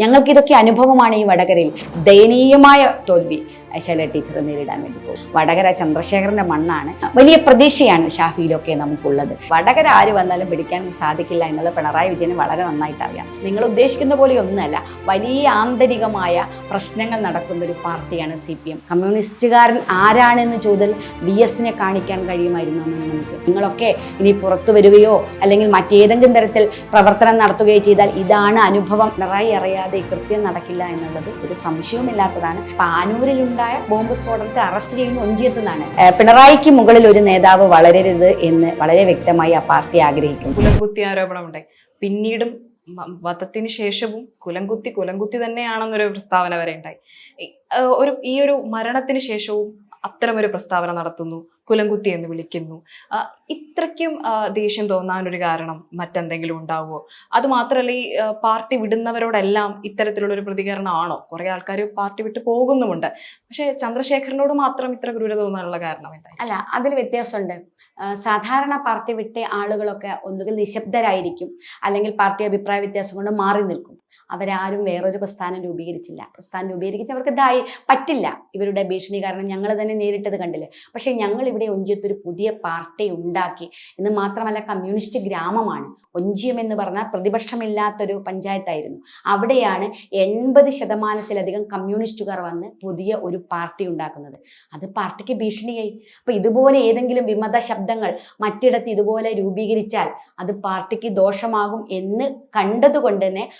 ഞങ്ങൾക്ക് ഇതൊക്കെ അനുഭവമാണ് ഈ വടകരയിൽ. ദയനീയമായ തോൽവി. ശൈല ടീച്ചർ നേരിടാൻ വേണ്ടി പോകും. വടകര ചന്ദ്രശേഖരന്റെ മണ്ണാണ് വലിയ പ്രതീക്ഷയാണ് ഷാഫിയിലൊക്കെ നമുക്കുള്ളത്. വടകര ആര് വന്നാലും പിടിക്കാൻ സാധിക്കില്ല എന്നുള്ള പിണറായി വിജയന് വളരെ നന്നായിട്ട് അറിയാം നിങ്ങൾ ഉദ്ദേശിക്കുന്ന പോലെ ഒന്നല്ല വലിയ ആന്തരികമായ പ്രശ്നങ്ങൾ നടക്കുന്ന ഒരു പാർട്ടിയാണ് സി പി എം കമ്മ്യൂണിസ്റ്റുകാരൻ ആരാണെന്ന് ചോദ്യം വി എസിനെ കാണിക്കാൻ കഴിയുമായിരുന്നു നമുക്ക്. നിങ്ങളൊക്കെ ഇനി പുറത്തു വരികയോ അല്ലെങ്കിൽ മറ്റേതെങ്കിലും തരത്തിൽ പ്രവർത്തനം നടത്തുകയോ ചെയ്താൽ ഇതാണ് അനുഭവം. പിണറായി അറിയാതെ കൃത്യം നടക്കില്ല എന്നുള്ളത് ഒരു സംശയവുമില്ലാത്തതാണ്. പാനൂരിലുണ്ടായ ബോംബ് സ്ഫോടനത്തെ അറസ്റ്റ് ചെയ്യുന്ന ഒഞ്ചിയത്ത് നിന്നാണ്. പിണറായിക്ക് മുകളിൽ ഒരു നേതാവ് വളരരുത് എന്ന് വളരെ വ്യക്തമായി ആ പാർട്ടി ആഗ്രഹിക്കുന്നു. കുലംകുത്തി ആരോപണമുണ്ടായി പിന്നീടും വധത്തിന് ശേഷവും കുലംകുത്തി കുലംകുത്തി തന്നെയാണെന്നൊരു പ്രസ്താവന വരെ ഉണ്ടായി. ഒരു ഈ ഒരു മരണത്തിന് ശേഷവും അത്തരമൊരു പ്രസ്താവന നടത്തുന്നു. കുലംകുത്തി എന്ന് വിളിക്കുന്നു. ഇത്രയ്ക്കും ദേഷ്യം തോന്നാനൊരു കാരണം മറ്റെന്തെങ്കിലും ഉണ്ടാവുമോ? അത് മാത്രമല്ല ഈ പാർട്ടി വിടുന്നവരോടെല്ലാം ഇത്തരത്തിലുള്ള ഒരു പ്രതികരണമാണോ? കുറേ ആൾക്കാർ പാർട്ടി വിട്ട് പോകുന്നുമുണ്ട്. പക്ഷേ ചന്ദ്രശേഖരനോട് മാത്രം ഇത്ര ക്രൂരത തോന്നാനുള്ള കാരണം എന്തായി അല്ല അതിൽ വ്യത്യാസമുണ്ട്. സാധാരണ പാർട്ടി വിട്ട ആളുകളൊക്കെ ഒന്നുകിൽ നിശബ്ദരായിരിക്കും അല്ലെങ്കിൽ പാർട്ടി അഭിപ്രായ വ്യത്യാസം കൊണ്ട് മാറി നിൽക്കും. അവരാരും വേറൊരു പ്രസ്ഥാനം രൂപീകരിച്ചില്ല. പ്രസ്ഥാനം രൂപീകരിച്ച് അവർക്ക് ഇതായി പറ്റില്ല. ഇവരുടെ ഭീഷണി കാരണം ഞങ്ങൾ തന്നെ നേരിട്ടത് കണ്ടില്ല? പക്ഷേ ഞങ്ങൾ ഇവിടെ ഒഞ്ചിയത്തൊരു പുതിയ പാർട്ടി ഉണ്ടാക്കി. എന്ന് മാത്രമല്ല കമ്മ്യൂണിസ്റ്റ് ഗ്രാമമാണ്. ഒഞ്ചിയം എന്ന് പറഞ്ഞാൽ പ്രതിപക്ഷമില്ലാത്തൊരു പഞ്ചായത്തായിരുന്നു. അവിടെയാണ് എൺപത് ശതമാനത്തിലധികം കമ്മ്യൂണിസ്റ്റുകാർ വന്ന് പുതിയ ഒരു പാർട്ടി ഉണ്ടാക്കുന്നത്. അത് പാർട്ടിക്ക് ഭീഷണിയായി. അപ്പോൾ ഇതുപോലെ ഏതെങ്കിലും വിമത ശബ്ദങ്ങൾ മറ്റിടത്ത് ഇതുപോലെ രൂപീകരിച്ചാൽ അത് പാർട്ടിക്ക് ദോഷമാകും എന്ന് കണ്ടതുകൊണ്ട് തന്നെ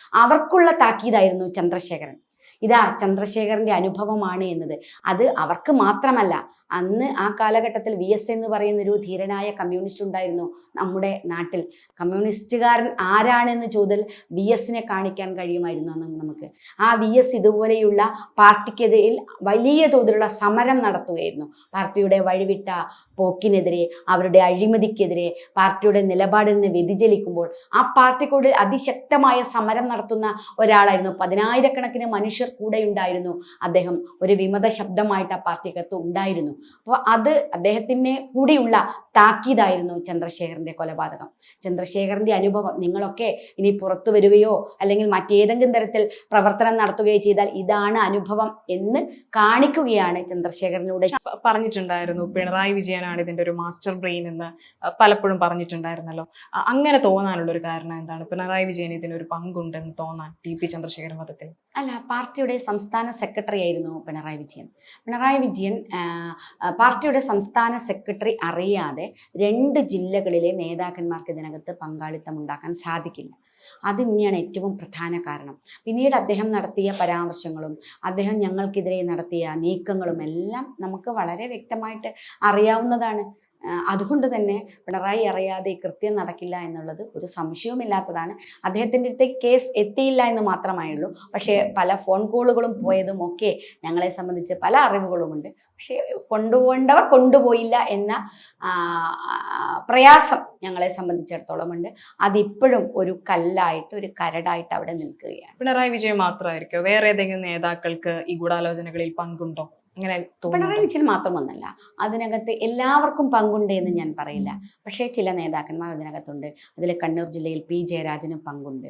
അവർക്കുള്ള താക്കീതായിരുന്നു ചന്ദ്രശേഖരൻ. ഇതാ ചന്ദ്രശേഖരന്റെ അനുഭവമാണ് എന്നത്. അത് അവർക്ക് മാത്രമല്ല അന്ന് ആ കാലഘട്ടത്തിൽ വി എസ് എന്ന് പറയുന്ന ഒരു ധീരനായ കമ്മ്യൂണിസ്റ്റ് ഉണ്ടായിരുന്നു നമ്മുടെ നാട്ടിൽ. കമ്മ്യൂണിസ്റ്റുകാരൻ ആരാണെന്ന് ചോദ്യം വി എസിനെ കാണിക്കാൻ കഴിയുമായിരുന്നു അന്ന് നമുക്ക്. ആ വി എസ് ഇതുപോലെയുള്ള പാർട്ടിക്കെതിരിൽ വലിയ തോതിലുള്ള സമരം നടത്തുകയായിരുന്നു. പാർട്ടിയുടെ വഴിവിട്ട പോക്കിനെതിരെ അവരുടെ അഴിമതിക്കെതിരെ പാർട്ടിയുടെ നിലപാടിൽ നിന്ന് വ്യതിചലിക്കുമ്പോൾ ആ പാർട്ടിക്കൂടെ അതിശക്തമായ സമരം നടത്തുന്ന ഒരാളായിരുന്നു. പതിനായിരക്കണക്കിന് മനുഷ്യർ കൂടെ ഉണ്ടായിരുന്നു. അദ്ദേഹം ഒരു വിമത ശബ്ദമായിട്ട് ആ പാർട്ടിക്കകത്ത് ഉണ്ടായിരുന്നു. അപ്പോൾ അത് അദ്ദേഹത്തിന് കൂടിയുള്ള താക്കീതായിരുന്നു ചന്ദ്രശേഖരന്റെ കൊലപാതകം. ചന്ദ്രശേഖരന്റെ അനുഭവം നിങ്ങളൊക്കെ ഇനി പുറത്തു വരികയോ അല്ലെങ്കിൽ മറ്റേതെങ്കിലും തരത്തിൽ പ്രവർത്തനം നടത്തുകയോ ചെയ്താൽ ഇതാണ് അനുഭവം എന്ന് കാണിക്കുകയാണ് ചന്ദ്രശേഖരനിലൂടെ പറഞ്ഞിട്ടുണ്ടായിരുന്നു പിണറായി വിജയനാണ് ഇതിന്റെ ഒരു മാസ്റ്റർ ബ്രെയിൻ എന്ന് പലപ്പോഴും പറഞ്ഞിട്ടുണ്ടായിരുന്നല്ലോ. അങ്ങനെ തോന്നാനുള്ള ഒരു കാരണം എന്താണ്? പിണറായി വിജയൻ ഇതിനൊരു പങ്കുണ്ടെന്ന് തോന്നാൻ ടി പി ചന്ദ്രശേഖരൻ വധത്തിൽ അല്ല പാർട്ടിയുടെ സംസ്ഥാന സെക്രട്ടറി ആയിരുന്നു പിണറായി വിജയൻ. പിണറായി വിജയൻ പാർട്ടിയുടെ സംസ്ഥാന സെക്രട്ടറി അറിയാതെ രണ്ട് ജില്ലകളിലെ നേതാക്കന്മാർക്ക് ഇതിനകത്ത് പങ്കാളിത്തം ഉണ്ടാക്കാൻ സാധിക്കില്ല. അത് തന്നെയാണ് ഏറ്റവും പ്രധാന കാരണം. പിന്നീട് അദ്ദേഹം നടത്തിയ പരാമർശങ്ങളും അദ്ദേഹം ഞങ്ങൾക്കെതിരെ നടത്തിയ നീക്കങ്ങളും എല്ലാം നമുക്ക് വളരെ വ്യക്തമായിട്ട് അറിയാവുന്നതാണ്. അതുകൊണ്ട് തന്നെ പിണറായി അറിയാതെ കൃത്യം നടക്കില്ല എന്നുള്ളത് ഒരു സംശയവുമില്ലാത്തതാണ്. അദ്ദേഹത്തിന്റെ അടുത്തേക്ക് കേസ് എത്തിയില്ല എന്ന് മാത്രമേ ഉള്ളൂ പക്ഷേ പല ഫോൺ കോളുകളും പോയതും ഒക്കെ ഞങ്ങളെ സംബന്ധിച്ച് പല അറിവുകളുമുണ്ട്. പക്ഷേ കൊണ്ടുപോകേണ്ടവർ കൊണ്ടുപോയില്ല എന്ന പ്രയാസം ഞങ്ങളെ സംബന്ധിച്ചിടത്തോളം ഉണ്ട് അതിപ്പോഴും ഒരു കല്ലായിട്ട് ഒരു കരടായിട്ട് അവിടെ നിൽക്കുകയാണ്. പിണറായി വിജയൻ മാത്രമായിരിക്കും? വേറെ ഏതെങ്കിലും നേതാക്കൾക്ക് ഈ ഗൂഢാലോചനകളിൽ പങ്കുണ്ടോ? അങ്ങനെ പിണറായി വിജയൻ മാത്രമൊന്നല്ല അതിനകത്ത് എല്ലാവർക്കും പങ്കുണ്ട് എന്ന് ഞാൻ പറയില്ല. പക്ഷേ ചില നേതാക്കന്മാർ അതിനകത്തുണ്ട്. അതിൽ കണ്ണൂർ ജില്ലയിൽ പി ജയരാജനും പങ്കുണ്ട്.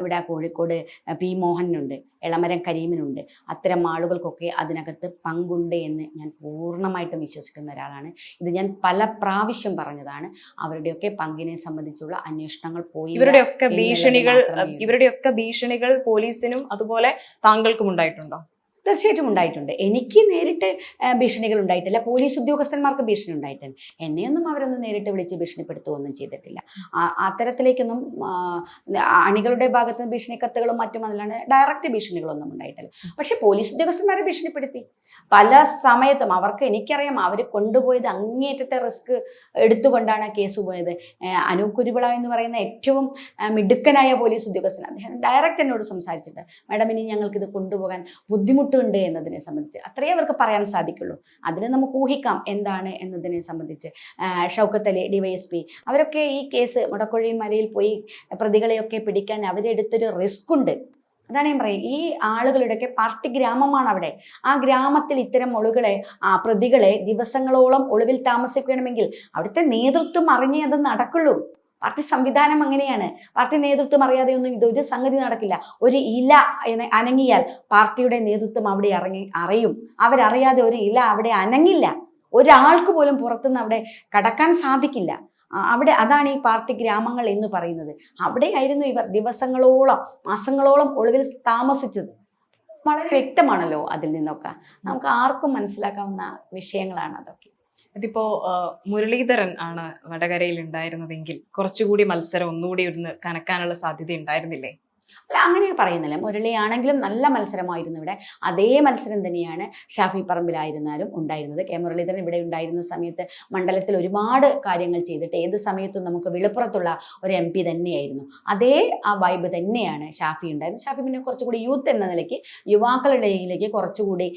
ഇവിടെ കോഴിക്കോട് പി മോഹനുണ്ട്. എളമരം കരീമിനുണ്ട്. അത്തരം ആളുകൾക്കൊക്കെ അതിനകത്ത് പങ്കുണ്ട് എന്ന് ഞാൻ പൂർണമായിട്ടും വിശ്വസിക്കുന്ന ഒരാളാണ്. ഇത് ഞാൻ പല പ്രാവശ്യം പറഞ്ഞതാണ്. അവരുടെയൊക്കെ പങ്കിനെ സംബന്ധിച്ചുള്ള അന്വേഷണങ്ങൾ പോയി ഇവരുടെയൊക്കെ ഭീഷണികൾ ഇവരുടെയൊക്കെ ഭീഷണികൾ പോലീസിനും അതുപോലെ താങ്കൾക്കും ഉണ്ടായിട്ടുണ്ടോ? തീർച്ചയായിട്ടും ഉണ്ടായിട്ടുണ്ട്. എനിക്ക് നേരിട്ട് ഭീഷണികൾ ഉണ്ടായിട്ടില്ല. പോലീസ് ഉദ്യോഗസ്ഥന്മാർക്ക് ഭീഷണി ഉണ്ടായിട്ടുണ്ട്. എന്നെയൊന്നും അവരൊന്നും നേരിട്ട് വിളിച്ച് ഭീഷണിപ്പെടുത്തുകയൊന്നും ചെയ്തിട്ടില്ല. അത്തരത്തിലേക്കൊന്നും അണികളുടെ ഭാഗത്ത് നിന്ന് ഭീഷണി കത്തുകളും മറ്റും അതിലാണ് ഡയറക്റ്റ് ഭീഷണികളൊന്നും ഉണ്ടായിട്ടില്ല. പക്ഷെ പോലീസ് ഉദ്യോഗസ്ഥന്മാരെ ഭീഷണിപ്പെടുത്തി. പല സമയത്തും അവർക്ക് എനിക്കറിയാം അവർ കൊണ്ടുപോയത് അങ്ങേറ്റത്തെ റിസ്ക് എടുത്തുകൊണ്ടാണ് കേസ് പോയത്. അനൂപ് കുരുവിള എന്ന് പറയുന്ന ഏറ്റവും മിടുക്കനായ പോലീസ് ഉദ്യോഗസ്ഥൻ അദ്ദേഹം ഡയറക്റ്റ് എന്നോട് സംസാരിച്ചിട്ട് മാഡം ഇനി ഞങ്ങൾക്കിത് കൊണ്ടുപോകാൻ കൊണ്ടുപോകാൻ ബുദ്ധിമുട്ടുണ്ട് എന്നതിനെ സംബന്ധിച്ച്. അത്രയേ അവർക്ക് പറയാൻ സാധിക്കുള്ളൂ. അതിന് നമുക്ക് ഊഹിക്കാം എന്താണ് എന്നതിനെ സംബന്ധിച്ച്. ഷൗക്കത്ത് അലി ഡിവൈഎസ്പി അവരൊക്കെ ഈ കേസ് മുടക്കൊഴി മലയിൽ പോയി പ്രതികളെയൊക്കെ പിടിക്കാൻ അവരെടുത്തൊരു റിസ്ക് ഉണ്ട്. അതാണ് ഞാൻ പറയും ഈ ആളുകളുടെയൊക്കെ പാർട്ടി ഗ്രാമമാണ് അവിടെ. ആ ഗ്രാമത്തിൽ ഇത്തരം ഒളുകളെ ആ പ്രതികളെ ദിവസങ്ങളോളം ഒളിവിൽ താമസിക്കണമെങ്കിൽ അവിടുത്തെ നേതൃത്വം അറിഞ്ഞേ അത് നടക്കുള്ളൂ. പാർട്ടി സംവിധാനം അങ്ങനെയാണ്. പാർട്ടി നേതൃത്വം അറിയാതെ ഒന്നും ഇതൊരു സംഗതി നടക്കില്ല. ഒരു ഇല അനങ്ങിയാൽ പാർട്ടിയുടെ നേതൃത്വം അവിടെ ഇറങ്ങി അറിയും. അവരറിയാതെ ഒരു ഇല അവിടെ അനങ്ങില്ല. ഒരാൾക്ക് പോലും പുറത്തുനിന്ന് അവിടെ കടക്കാൻ സാധിക്കില്ല. അവിടെ അതാണ് ഈ പാർട്ടി ഗ്രാമങ്ങൾ എന്ന് പറയുന്നത്. അവിടെയായിരുന്നു ഇവർ ദിവസങ്ങളോളം മാസങ്ങളോളം ഒളിവിൽ താമസിച്ചത്. വളരെ വ്യക്തമാണല്ലോ അതിൽ നിന്നൊക്കെ. നമുക്ക് ആർക്കും മനസ്സിലാക്കാവുന്ന വിഷയങ്ങളാണ് അതൊക്കെ. ഇതിപ്പോ ആ, മുരളീധരൻ ആണ് വടകരയിൽ ഉണ്ടായിരുന്നതെങ്കിൽ കുറച്ചുകൂടി മത്സരം ഒന്നുകൂടി ഒന്ന് കനക്കാനുള്ള സാധ്യത ഉണ്ടായിരുന്നില്ലേ അല്ല അങ്ങനെ പറയുന്നില്ല? മുരളിയാണെങ്കിലും നല്ല മത്സരമായിരുന്നു ഇവിടെ. അതേ മത്സരം തന്നെയാണ് ഷാഫി പറമ്പിലായിരുന്നാലും ഉണ്ടായിരുന്നത്. കെ. മുരളീധരൻ ഇവിടെ ഉണ്ടായിരുന്ന സമയത്ത് മണ്ഡലത്തിൽ ഒരുപാട് കാര്യങ്ങൾ ചെയ്തിട്ട് ഏത് സമയത്തും നമുക്ക് വിളുപ്പുറത്തുള്ള ഒരു എം പി തന്നെയായിരുന്നു. അതേ ആ വൈബ് തന്നെയാണ് ഷാഫി ഉണ്ടായിരുന്നത്. ഷാഫി പിന്നെ കുറച്ചുകൂടി യൂത്ത് എന്ന നിലയ്ക്ക് യുവാക്കളുടെ ഇടയിലേക്ക് കുറച്ചുകൂടി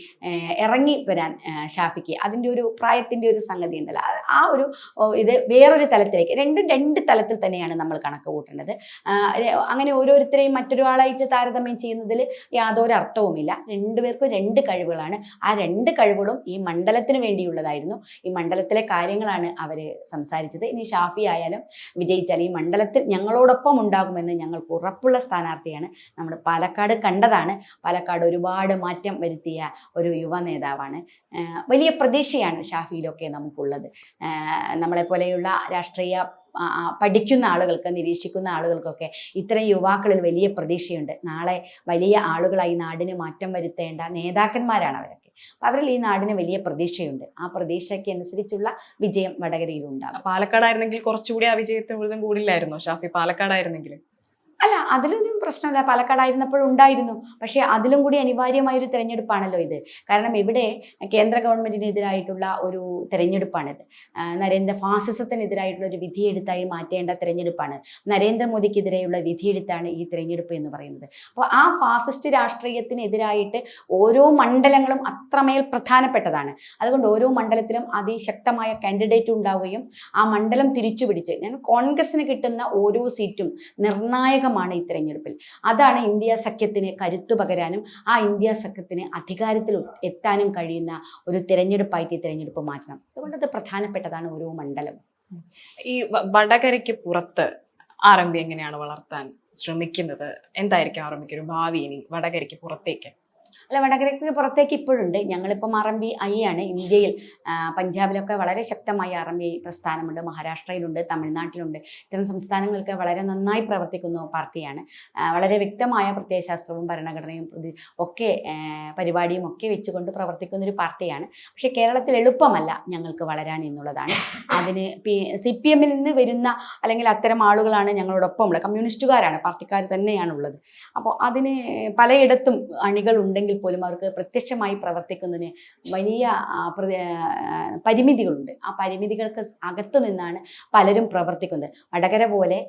ഇറങ്ങി വരാൻ ഷാഫിക്ക് അതിന്റെ ഒരു പ്രായത്തിന്റെ ഒരു സംഗതി ഉണ്ടല്ലോ. ആ- ഒരു ഇത് വേറൊരു തലത്തിലേക്ക് രണ്ടും രണ്ട് തലത്തിൽ തന്നെയാണ് നമ്മൾ കണക്ക് കൂട്ടേണ്ടത്. അങ്ങനെ ഓരോരുത്തരെയും മറ്റൊരാളായിട്ട് താരതമ്യം ചെയ്യുന്നതിൽ യാതൊരു അർത്ഥവുമില്ല. രണ്ടുപേർക്കും രണ്ട് കഴിവുകളാണ്. ആ രണ്ട് കഴിവുകളും ഈ മണ്ഡലത്തിന് വേണ്ടിയുള്ളതായിരുന്നു. ഈ മണ്ഡലത്തിലെ കാര്യങ്ങളാണ് അവർ സംസാരിച്ചത്. ഇനി ഷാഫി ആയാലും വിജയിച്ചാൽ ഈ മണ്ഡലത്തിൽ ഞങ്ങളോടൊപ്പം ഉണ്ടാകുമെന്ന് ഞങ്ങൾക്ക് ഉറപ്പുള്ള സ്ഥാനാർത്ഥിയാണ് നമ്മൾ പാലക്കാട് കണ്ടതാണ്. പാലക്കാട് ഒരുപാട് മാറ്റം വരുത്തിയ ഒരു യുവ നേതാവാണ്. വലിയ പ്രതീക്ഷയാണ് ഷാഫിയിലൊക്കെ നമുക്കുള്ളത്. നമ്മളെ നമ്മളെപ്പോലെയുള്ള രാഷ്ട്രീയ പഠിക്കുന്ന ആളുകൾക്ക് നിരീക്ഷിക്കുന്ന ആളുകൾക്കൊക്കെ ഇത്തരം യുവാക്കളിൽ വലിയ പ്രതീക്ഷയുണ്ട്. നാളെ വലിയ ആളുകളായി നാടിന് മാറ്റം വരുത്തേണ്ട നേതാക്കന്മാരാണ് അവരൊക്കെ. അവരിൽ ഈ നാടിന് വലിയ പ്രതീക്ഷയുണ്ട്. ആ പ്രതീക്ഷയ്ക്ക് അനുസരിച്ചുള്ള വിജയം വടകരയിൽ ഉണ്ടാകും. പാലക്കാടായിരുന്നെങ്കിൽ കുറച്ചുകൂടി ആ വിജയത്തിന് ഊർജം കൂടില്ലായിരുന്നോ ഷാഫി? പാലക്കാടായിരുന്നെങ്കിൽ. അല്ല അതിലൊന്നും പ്രശ്നമില്ല. പാലക്കാടായിരുന്നപ്പോഴും ഉണ്ടായിരുന്നു. പക്ഷേ അതിലും കൂടി അനിവാര്യമായ ഒരു തെരഞ്ഞെടുപ്പാണല്ലോ ഇത്. കാരണം ഇവിടെ കേന്ദ്ര ഗവൺമെന്റിനെതിരായിട്ടുള്ള ഒരു തെരഞ്ഞെടുപ്പാണിത്. നരേന്ദ്ര ഫാസിസത്തിനെതിരായിട്ടുള്ള ഒരു വിധിയെഴുത്തായി മാറ്റേണ്ട തെരഞ്ഞെടുപ്പാണ്. നരേന്ദ്രമോദിക്കെതിരെയുള്ള വിധിയെഴുത്താണ് ഈ തെരഞ്ഞെടുപ്പ് എന്ന് പറയുന്നത്. അപ്പോൾ ആ ഫാസിസ്റ്റ് രാഷ്ട്രീയത്തിനെതിരായിട്ട് ഓരോ മണ്ഡലങ്ങളും അത്രമേൽ പ്രധാനപ്പെട്ടതാണ്. അതുകൊണ്ട് ഓരോ മണ്ഡലത്തിലും അതിശക്തമായ കാൻഡിഡേറ്റ് ഉണ്ടാവുകയും ആ മണ്ഡലം തിരിച്ചുപിടിച്ച് ഞാൻ കോൺഗ്രസിന് കിട്ടുന്ന ഓരോ സീറ്റും നിർണായകമാണ് ഈ തെരഞ്ഞെടുപ്പിൽ. അതാണ് ഇന്ത്യ സഖ്യത്തിന് കരുത്തു പകരാനും ആ ഇന്ത്യ സഖ്യത്തിന് അധികാരത്തിൽ എത്താനും കഴിയുന്ന ഒരു തെരഞ്ഞെടുപ്പായിട്ട് ഈ തെരഞ്ഞെടുപ്പ് മാറ്റണം. അതുകൊണ്ട് അത് പ്രധാനപ്പെട്ടതാണ് ഓരോ മണ്ഡലം ഈ വടകരയ്ക്ക് പുറത്ത് ആർ എങ്ങനെയാണ് വളർത്താൻ ശ്രമിക്കുന്നത്? എന്തായിരിക്കും ആർ ഒരു ഭാവി ഇനി വടകരയ്ക്ക് പുറത്തേക്ക്? അല്ല വടകരയ്ക്ക് പുറത്തേക്ക് ഇപ്പോഴുണ്ട്. ഞങ്ങളിപ്പം ആർ എം ബി ഐ ആണ്. ഇന്ത്യയിൽ പഞ്ചാബിലൊക്കെ വളരെ ശക്തമായി ആർ എം ബി പ്രസ്ഥാനമുണ്ട്. മഹാരാഷ്ട്രയിലുണ്ട് തമിഴ്നാട്ടിലുണ്ട്. ഇത്തരം സംസ്ഥാനങ്ങൾക്ക് വളരെ നന്നായി പ്രവർത്തിക്കുന്ന പാർട്ടിയാണ്. വളരെ വ്യക്തമായ പ്രത്യയശാസ്ത്രവും ഭരണഘടനയും ഒക്കെ പരിപാടിയും ഒക്കെ വെച്ചുകൊണ്ട് പ്രവർത്തിക്കുന്ന ഒരു പാർട്ടിയാണ്. പക്ഷേ കേരളത്തിൽ എളുപ്പമല്ല ഞങ്ങൾക്ക് വളരാൻ എന്നുള്ളതാണ്. അതിന് പി സി പി എമ്മിൽ നിന്ന് വരുന്ന അല്ലെങ്കിൽ അത്തരം ആളുകളാണ് ഞങ്ങളോടൊപ്പം ഉള്ളത് കമ്മ്യൂണിസ്റ്റുകാരാണ് പാർട്ടിക്കാർ തന്നെയാണുള്ളത്. അപ്പോൾ അതിന് പലയിടത്തും അണികൾ ഉണ്ടെങ്കിൽ പോലും അവർക്ക് പ്രത്യക്ഷമായി പ്രവർത്തിക്കുന്നതിന് വലിയ പരിമിതികളുണ്ട്. ആ പരിമിതികൾക്ക് അകത്തു നിന്നാണ് പലരും പ്രവർത്തിക്കുന്നത്. വടകര പോലെ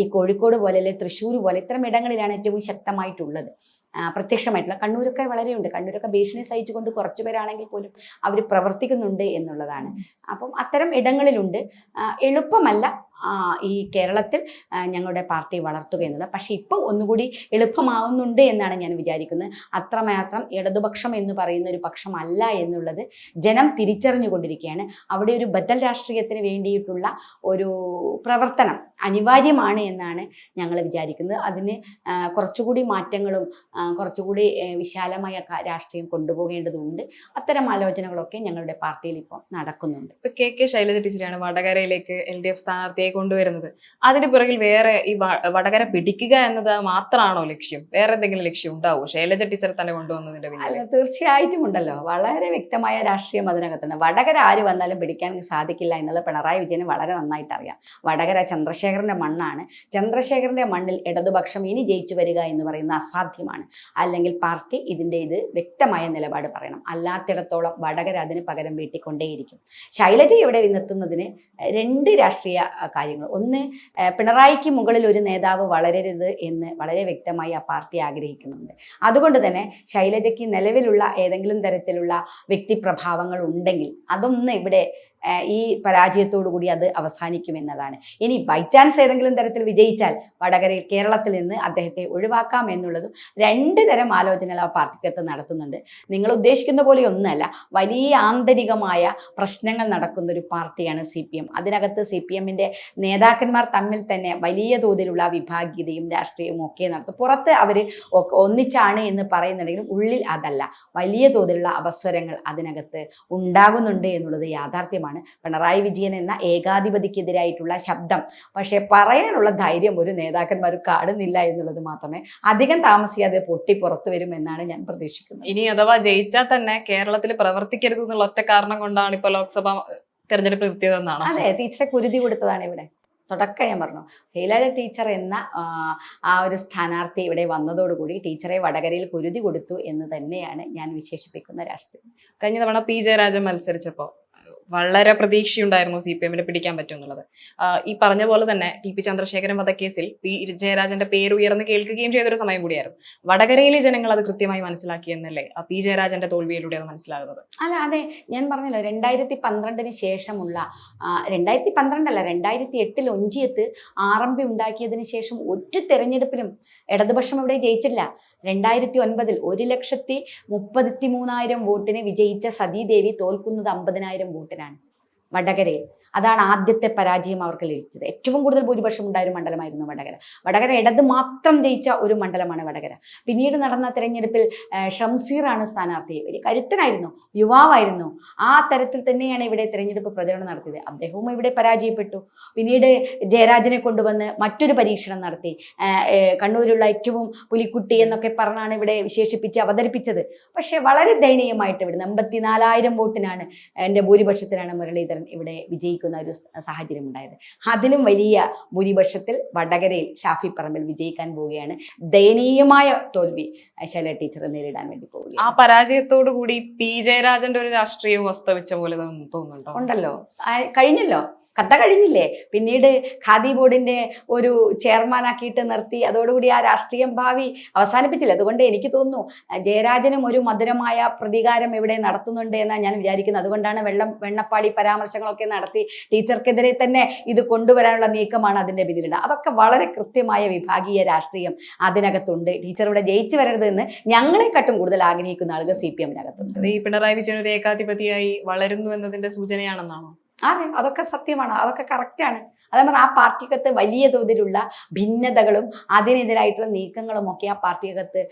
ഈ കോഴിക്കോട് പോലെ അല്ലെ തൃശ്ശൂർ പോലെ ഇത്തരം ഇടങ്ങളിലാണ് ഏറ്റവും ശക്തമായിട്ടുള്ളത്. പ്രത്യക്ഷമായിട്ടുള്ള കണ്ണൂരൊക്കെ വളരെയുണ്ട്. കണ്ണൂരൊക്കെ ഭീഷണി സഹിച്ചുകൊണ്ട് കുറച്ചു പേരാണെങ്കിൽ പോലും അവർ പ്രവർത്തിക്കുന്നുണ്ട് എന്നുള്ളതാണ്. അപ്പം അത്തരം ഇടങ്ങളിലുണ്ട്. എളുപ്പമല്ല. ഈ കേരളത്തിൽ ഞങ്ങളുടെ പാർട്ടി വളർത്തുക എന്നുള്ളത്. പക്ഷേ ഇപ്പം ഒന്നുകൂടി എളുപ്പമാവുന്നുണ്ട് എന്നാണ് ഞാൻ വിചാരിക്കുന്നത്. അത്രമാത്രം ഇടതുപക്ഷം എന്ന് പറയുന്ന ഒരു പക്ഷമല്ല എന്നുള്ളത് ജനം തിരിച്ചറിഞ്ഞുകൊണ്ടിരിക്കുകയാണ്. അവിടെ ഒരു ബദൽ രാഷ്ട്രീയത്തിന് വേണ്ടിയിട്ടുള്ള ഒരു പ്രവർത്തനം അനിവാര്യമാണ് എന്നാണ് ഞങ്ങൾ വിചാരിക്കുന്നത്. അതിന് കുറച്ചുകൂടി മാറ്റങ്ങളും കുറച്ചുകൂടി വിശാലമായ രാഷ്ട്രീയം കൊണ്ടുപോകേണ്ടതുണ്ട്. അത്തരം ആലോചനകളൊക്കെ ഞങ്ങളുടെ പാർട്ടിയിൽ ഇപ്പോൾ നടക്കുന്നുണ്ട്. ഇപ്പൊ കെ കെ ശൈലജ ടീച്ചറാണ് വടകരയിലേക്ക് എൽ ഡി എഫ് കൊണ്ടുവരുന്നത്. അതിന് പിറകിൽ വേറെ ഈ വടകര പിടിക്കുക എന്നത് മാത്രമാണോ ലക്ഷ്യം? വേറെ എന്തെങ്കിലും ലക്ഷ്യം ഉണ്ടാവും? ശൈലജ ടീച്ചർ തന്നെ കൊണ്ടുവന്നതിന്റെ പിന്നിൽ. തീർച്ചയായിട്ടും ഉണ്ടല്ലോ. വളരെ വ്യക്തമായ രാഷ്ട്രീയം അതിനകത്തുണ്ട് വടകര ആര് വന്നാലും പിടിക്കാൻ സാധിക്കില്ല എന്നുള്ള പിണറായി വിജയന് വളരെ നന്നായിട്ട് അറിയാം. വടകര ചന്ദ്രശേഖരന്റെ മണ്ണാണ്. ചന്ദ്രശേഖരന്റെ മണ്ണിൽ ഇടതുപക്ഷം ഇനി ജയിച്ചു വരിക എന്ന് പറയുന്ന അസാധ്യമാണ്. അല്ലെങ്കിൽ പാർട്ടി ഇതിന്റെ ഇത് വ്യക്തമായ നിലപാട് പറയണം. അല്ലാത്തിടത്തോളം വടകര അതിന് പകരം വീട്ടിക്കൊണ്ടേയിരിക്കും. ശൈലജ ഇവിടെ നിർത്തുന്നതിന് രണ്ട് രാഷ്ട്രീയ കാര്യങ്ങൾ. ഒന്ന് പിണറായിക്ക് മുകളിൽ ഒരു നേതാവ് വളരരുത് എന്ന് വളരെ വ്യക്തമായി ആ പാർട്ടി ആഗ്രഹിക്കുന്നുണ്ട്. അതുകൊണ്ട് തന്നെ ശൈലജയ്ക്ക് നിലവിലുള്ള ഏതെങ്കിലും തരത്തിലുള്ള വ്യക്തിപ്രഭാവങ്ങൾ ഉണ്ടെങ്കിൽ അതൊന്ന് ഇവിടെ ഈ പരാജയത്തോടു കൂടി അത് അവസാനിക്കും എന്നതാണ്. ഇനി ബൈ ചാൻസ് ഏതെങ്കിലും തരത്തിൽ വിജയിച്ചാൽ വടകരയിൽ കേരളത്തിൽ നിന്ന് അദ്ദേഹത്തെ ഒഴിവാക്കാം എന്നുള്ളതും രണ്ട് തരം ആലോചനകൾ ആ പാർട്ടിക്കകത്ത് നടത്തുന്നുണ്ട്. നിങ്ങൾ ഉദ്ദേശിക്കുന്ന പോലെ ഒന്നല്ല വലിയ ആന്തരികമായ പ്രശ്നങ്ങൾ നടക്കുന്ന ഒരു പാർട്ടിയാണ് സി പി എം. അതിനകത്ത് സി പി എമ്മിന്റെ നേതാക്കന്മാർ തമ്മിൽ തന്നെ വലിയ തോതിലുള്ള വിഭാഗീയതയും രാഷ്ട്രീയവും ഒക്കെ നടത്തും. പുറത്ത് അവർ ഒന്നിച്ചാണ് എന്ന് പറയുന്നുണ്ടെങ്കിലും ഉള്ളിൽ അതല്ല. വലിയ തോതിലുള്ള അവസരങ്ങൾ അതിനകത്ത് ഉണ്ടാകുന്നുണ്ട് എന്നുള്ളത് യാഥാർത്ഥ്യമാണ്. പിണറായി വിജയൻ എന്ന ഏകാധിപതിക്കെതിരായിട്ടുള്ള ശബ്ദം. പക്ഷേ പറയാനുള്ള ധൈര്യം ഒരു നേതാക്കന്മാർ കാണുന്നില്ല എന്നുള്ളത് മാത്രമേ അധികം താമസിയാതെ പൊട്ടി പുറത്തു വരുമെന്നാണ് ഞാൻ പ്രതീക്ഷിക്കുന്നത്. ഇനി അഥവാ ജയിച്ചാൽ തന്നെ കേരളത്തിൽ പ്രവർത്തിക്കരുത് എന്നുള്ള ഒറ്റ കാരണം കൊണ്ടാണ് ഇപ്പൊ ലോക്സഭ തെരഞ്ഞെടുപ്പ് നിർത്തിയതെന്നാണ് അതെ ടീച്ചറെ കുരുതി കൊടുത്തതാണ് ഇവിടെ. തുടക്കം ഞാൻ പറഞ്ഞു. ഹീലാജ ടീച്ചർ എന്ന ആ, ഒരു സ്ഥാനാർത്ഥി ഇവിടെ വന്നതോടുകൂടി ടീച്ചറെ വടകരയിൽ കുരുതി കൊടുത്തു എന്ന് തന്നെയാണ് ഞാൻ വിശേഷിപ്പിക്കുന്ന രാഷ്ട്രീയം. കഴിഞ്ഞ തവണ പി ജയരാജൻ മത്സരിച്ചപ്പോ വളരെ പ്രതീക്ഷയുണ്ടായിരുന്നു സി പി എമ്മിന് പിടിക്കാൻ പറ്റും എന്നുള്ളത്. ഈ പറഞ്ഞ പോലെ തന്നെ ടി പി ചന്ദ്രശേഖരൻ വധക്കേസിൽ പി ജയരാജന്റെ പേര് ഉയർന്ന് കേൾക്കുകയും ചെയ്തൊരു സമയം കൂടിയായിരുന്നു. വടകരയിലെ ജനങ്ങൾ അത് കൃത്യമായി മനസ്സിലാക്കിയെന്നല്ലേ പി ജയരാജന്റെ തോൽവിയിലൂടെ അത് മനസ്സിലാകുന്നത്? അല്ല അതെ ഞാൻ പറഞ്ഞല്ലോ രണ്ടായിരത്തി പന്ത്രണ്ടിന് ശേഷമുള്ള രണ്ടായിരത്തി പന്ത്രണ്ടല്ല രണ്ടായിരത്തി എട്ടിൽ ഒഞ്ചിയത്ത് ആർ ഉണ്ടാക്കിയതിന് ശേഷം ഒരു തെരഞ്ഞെടുപ്പിലും ഇടതുപക്ഷം ഇവിടെ ജയിച്ചില്ല. രണ്ടായിരത്തി ഒൻപതിൽ ഒരു ലക്ഷത്തി മുപ്പത്തി മൂന്നായിരം വോട്ടിന് വിജയിച്ച സതീദേവി തോൽക്കുന്നത് അമ്പതിനായിരം വോട്ടിനാണ്. വടകരയിൽ. അതാണ് ആദ്യത്തെ പരാജയം അവർക്ക് ലഭിച്ചത്. ഏറ്റവും കൂടുതൽ ഭൂരിപക്ഷം ഉണ്ടായ ഒരു മണ്ഡലമായിരുന്നു വടകര. വടകര ഇടത് മാത്രം ജയിച്ച ഒരു മണ്ഡലമാണ് വടകര. പിന്നീട് നടന്ന തെരഞ്ഞെടുപ്പിൽ ഷംസീറാണ് സ്ഥാനാർത്ഥി വലിയ കരുത്തനായിരുന്നു യുവാവായിരുന്നു. ആ തരത്തിൽ തന്നെയാണ് ഇവിടെ തെരഞ്ഞെടുപ്പ് പ്രചരണം നടത്തിയത്. അദ്ദേഹവും ഇവിടെ പരാജയപ്പെട്ടു. പിന്നീട് ജയരാജനെ കൊണ്ടുവന്ന് മറ്റൊരു പരീക്ഷണം നടത്തി. കണ്ണൂരിലുള്ള ഏറ്റവും പുലിക്കുട്ടി എന്നൊക്കെ പറഞ്ഞാണ് ഇവിടെ വിശേഷിപ്പിച്ച് അവതരിപ്പിച്ചത്. പക്ഷേ വളരെ ദയനീയമായിട്ട് ഇവിടുന്ന് എൺപത്തിനാലായിരം വോട്ടിനാണ് എന്റെ ഭൂരിപക്ഷത്തിലാണ് മുരളീധരൻ ഇവിടെ വിജയിക്കുന്ന ഒരു സാഹചര്യം ഉണ്ടായത് അതിലും വലിയ ഭൂരിപക്ഷത്തിൽ വടകരയിൽ ഷാഫി പറമ്പിൽ വിജയിക്കാൻ പോവുകയാണ്. ദയനീയമായ തോൽവി ശൈല ടീച്ചർ നേരിടാൻ വേണ്ടി ആ പോവുകയാണ് പരാജയത്തോടു കൂടി പി. ജയരാജന്റെ ഒരു രാഷ്ട്രീയവും വസ്തവിച്ച പോലെ തോന്നുന്നുണ്ടോ? ഉണ്ടല്ലോ. കഴിഞ്ഞല്ലോ. കഥ കഴിഞ്ഞില്ലേ? പിന്നീട് ഖാദി ബോർഡിന്റെ ഒരു ചെയർമാനാക്കിയിട്ട് നിർത്തി. അതോടുകൂടി ആ രാഷ്ട്രീയം ഭാവി അവസാനിപ്പിച്ചില്ല? അതുകൊണ്ട് എനിക്ക് തോന്നുന്നു ജയരാജനും ഒരു മധുരമായ പ്രതികാരം ഇവിടെ നടത്തുന്നുണ്ട് എന്നാണ് ഞാൻ വിചാരിക്കുന്നത് അതുകൊണ്ടാണ് വെള്ളം വെണ്ണപ്പാളി പരാമർശങ്ങളൊക്കെ നടത്തി ടീച്ചർക്കെതിരെ തന്നെ ഇത് കൊണ്ടുവരാനുള്ള നീക്കമാണ് അതിന്റെ പിന്നിലുണ്ട് അതൊക്കെ വളരെ കൃത്യമായ വിഭാഗീയ രാഷ്ട്രീയം അതിനകത്തുണ്ട്. ടീച്ചർ ഇവിടെ ജയിച്ചു വരരുതെന്ന് ഞങ്ങളെക്കാട്ടും കൂടുതൽ ആഗ്രഹിക്കുന്ന ആളുകൾ സി പി എമ്മിനകത്തുണ്ട്. ഈ പിണറായി വിജയൻ ഒരു ഏകാധിപതിയായി വളരുന്നു എന്നതിന്റെ സൂചനയാണെന്നാണോ? അതെ അതൊക്കെ സത്യമാണ്. അതൊക്കെ കറക്റ്റാണ് അതേപോലെ ആ പാർട്ടിക്കകത്ത് വലിയ തോതിലുള്ള ഭിന്നതകളും അതിനെതിരായിട്ടുള്ള നീക്കങ്ങളും ഒക്കെ ആ പാർട്ടിക്കകത്ത്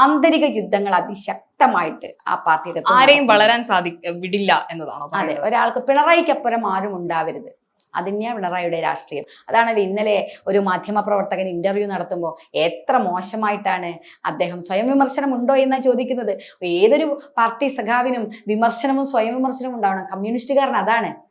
ആന്തരിക യുദ്ധങ്ങൾ അതിശക്തമായിട്ട് ആ പാർട്ടിക്കകത്ത് ആരെയും. വളരാൻ സാധി വിടില്ല എന്നതാണ് അതെ ഒരാൾക്ക് പിണറായിക്കപ്പുറം ആരും ഉണ്ടാവരുത്. അതിനെയാണ് പിണറായിയുടെ രാഷ്ട്രീയം. അതാണല്ലോ ഇന്നലെ ഒരു മാധ്യമപ്രവർത്തകൻ ഇന്റർവ്യൂ നടത്തുമ്പോൾ എത്ര മോശമായിട്ടാണ് അദ്ദേഹം സ്വയം വിമർശനം ഉണ്ടോ എന്നാണ് ചോദിക്കുന്നത്. ഏതൊരു പാർട്ടി സഖാവിനും വിമർശനവും സ്വയം വിമർശനവും ഉണ്ടാവണം. കമ്മ്യൂണിസ്റ്റുകാരൻ അതാണ്.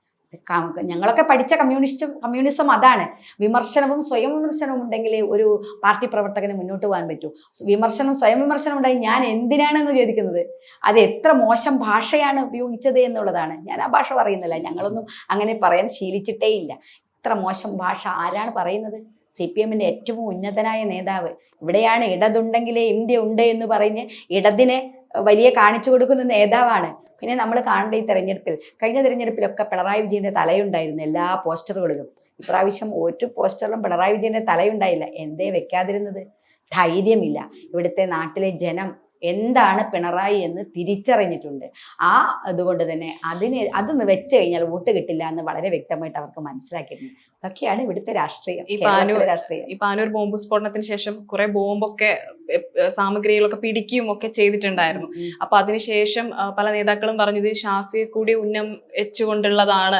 ഞങ്ങളൊക്കെ പഠിച്ച കമ്മ്യൂണിസ്റ്റ് കമ്മ്യൂണിസം അതാണ്. വിമർശനവും സ്വയം വിമർശനവും ഉണ്ടെങ്കിലേ ഒരു പാർട്ടി പ്രവർത്തകന് മുന്നോട്ട് പോകാൻ പറ്റൂ. വിമർശനവും സ്വയം വിമർശനം ഉണ്ടായി ഞാൻ എന്തിനാണെന്ന് ചോദിക്കുന്നത്? അത് എത്ര മോശം ഭാഷയാണ് ഉപയോഗിച്ചത് എന്നുള്ളതാണ്. ഞാൻ ആ ഭാഷ പറയുന്നില്ല. ഞങ്ങളൊന്നും അങ്ങനെ പറയാൻ ശീലിച്ചിട്ടേ ഇല്ല. ഇത്ര മോശം ഭാഷ ആരാണ് പറയുന്നത്? സി പി എമ്മിന്റെ ഏറ്റവും ഉന്നതനായ നേതാവ്. ഇവിടെയാണ് ഇടതുണ്ടെങ്കിലേ ഇന്ത്യ ഉണ്ട് എന്ന് പറഞ്ഞ് ഇടതിനെ വലിയ കാണിച്ചു കൊടുക്കുന്ന നേതാവാണ്. പിന്നെ നമ്മൾ കാണേണ്ട ഈ തെരഞ്ഞെടുപ്പിൽ കഴിഞ്ഞ തെരഞ്ഞെടുപ്പിലൊക്കെ പിണറായി വിജയന്റെ തലയുണ്ടായിരുന്നു എല്ലാ പോസ്റ്ററുകളിലും. ഇപ്രാവശ്യം ഒരു പോസ്റ്ററിലും പിണറായി വിജയന്റെ തലയുണ്ടായില്ല. എന്തേ വെക്കാതിരുന്നത്? ധൈര്യമില്ല. ഇവിടുത്തെ നാട്ടിലെ ജനം എന്താണ് പിണറായി എന്ന് തിരിച്ചറിഞ്ഞിട്ടുണ്ട്. ആ അതുകൊണ്ട് തന്നെ അതിന് അത് വെച്ച് കഴിഞ്ഞാൽ വോട്ട് കിട്ടില്ല എന്ന് വളരെ വ്യക്തമായിട്ട് അവർക്ക് മനസ്സിലാക്കിയിട്ടുണ്ട്. അതൊക്കെയാണ് ഇവിടുത്തെ രാഷ്ട്രീയം. ഈ പാനൂർ- രാഷ്ട്രീയം. ഈ പാനൂർ ബോംബ് സ്ഫോടനത്തിന് ശേഷം കുറെ ബോംബൊക്കെ സാമഗ്രികളൊക്കെ പിടിക്കുകയും ഒക്കെ ചെയ്തിട്ടുണ്ടായിരുന്നു. അപ്പൊ അതിനുശേഷം പല നേതാക്കളും പറഞ്ഞു ഇത് ഷാഫിയെ കൂടി ഉന്നം വെച്ചുകൊണ്ടുള്ളതാണ്.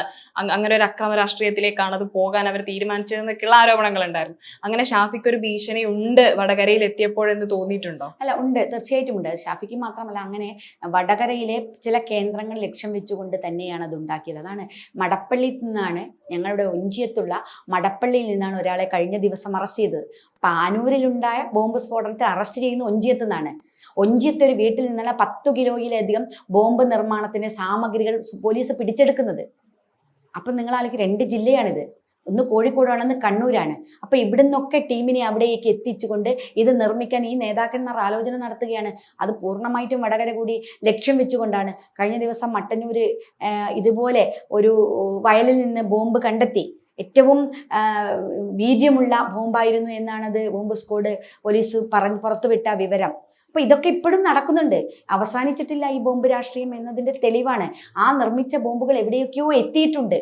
അങ്ങനെ ഒരു അക്രമ രാഷ്ട്രീയത്തിലേക്കാണ് അത് പോകാൻ അവർ തീരുമാനിച്ചതെന്നൊക്കെയുള്ള ആരോപണങ്ങൾ ഉണ്ടായിരുന്നു അങ്ങനെ ഷാഫിക്ക് ഒരു ഭീഷണി ഉണ്ട് വടകരയിൽ എത്തിയപ്പോഴെന്ന് തോന്നിയിട്ടുണ്ടോ? അല്ല ഉണ്ട്. തീർച്ചയായിട്ടും ഉണ്ട്. ഷാഫിക്ക് മാത്രമല്ല അങ്ങനെ വടകരയിലെ ചില കേന്ദ്രങ്ങൾ ലക്ഷ്യം വെച്ചുകൊണ്ട് തന്നെയാണ് അത് ഉണ്ടാക്കിയത്. അതാണ് മടപ്പള്ളിയിൽ നിന്നാണ് ഞങ്ങളുടെ ഒഞ്ചിയത്തുള്ള മടപ്പള്ളിയിൽ നിന്നാണ് ഒരാളെ കഴിഞ്ഞ ദിവസം അറസ്റ്റ് ചെയ്തത്. പാനൂരിലുണ്ടായ ബോംബ് സ്ഫോടനത്തെ അറസ്റ്റ് ചെയ്യുന്ന ഒഞ്ചിയത്ത് നിന്നാണ്. ഒഞ്ചിയത്തെ ഒരു വീട്ടിൽ നിന്നാണ് പത്തു കിലോയിലധികം ബോംബ് നിർമ്മാണത്തിന്റെ സാമഗ്രികൾ പോലീസ് പിടിച്ചെടുക്കുന്നത്. അപ്പം നിങ്ങൾ ആലോചിക്കും രണ്ട് ജില്ലയാണിത്. ഒന്ന് കോഴിക്കോടാണെന്ന് കണ്ണൂരാണ്. അപ്പൊ ഇവിടുന്നൊക്കെ ടീമിനെ അവിടേക്ക് എത്തിച്ചുകൊണ്ട് ഇത് നിർമ്മിക്കാൻ ഈ നേതാക്കന്മാർ ആലോചന നടത്തുകയാണ്. അത് പൂർണമായിട്ടും വടകര കൂടി ലക്ഷ്യം വെച്ചുകൊണ്ടാണ് കഴിഞ്ഞ ദിവസം മട്ടന്നൂര് ഇതുപോലെ ഒരു വയലിൽ നിന്ന് ബോംബ് കണ്ടെത്തി. ഏറ്റവും വീര്യമുള്ള ബോംബായിരുന്നു എന്നാണത് ബോംബ് സ്ക്വാഡ് പോലീസ് പറഞ്ഞ് പുറത്തുവിട്ട വിവരം. അപ്പോൾ ഇതൊക്കെ ഇപ്പോഴും നടക്കുന്നുണ്ട്. അവസാനിച്ചിട്ടില്ല ഈ ബോംബ് രാഷ്ട്രീയം എന്നതിന്റെ തെളിവാണ്. ആ നിർമ്മിച്ച ബോംബുകൾ എവിടെയൊക്കെയോ എത്തിയിട്ടുണ്ട്.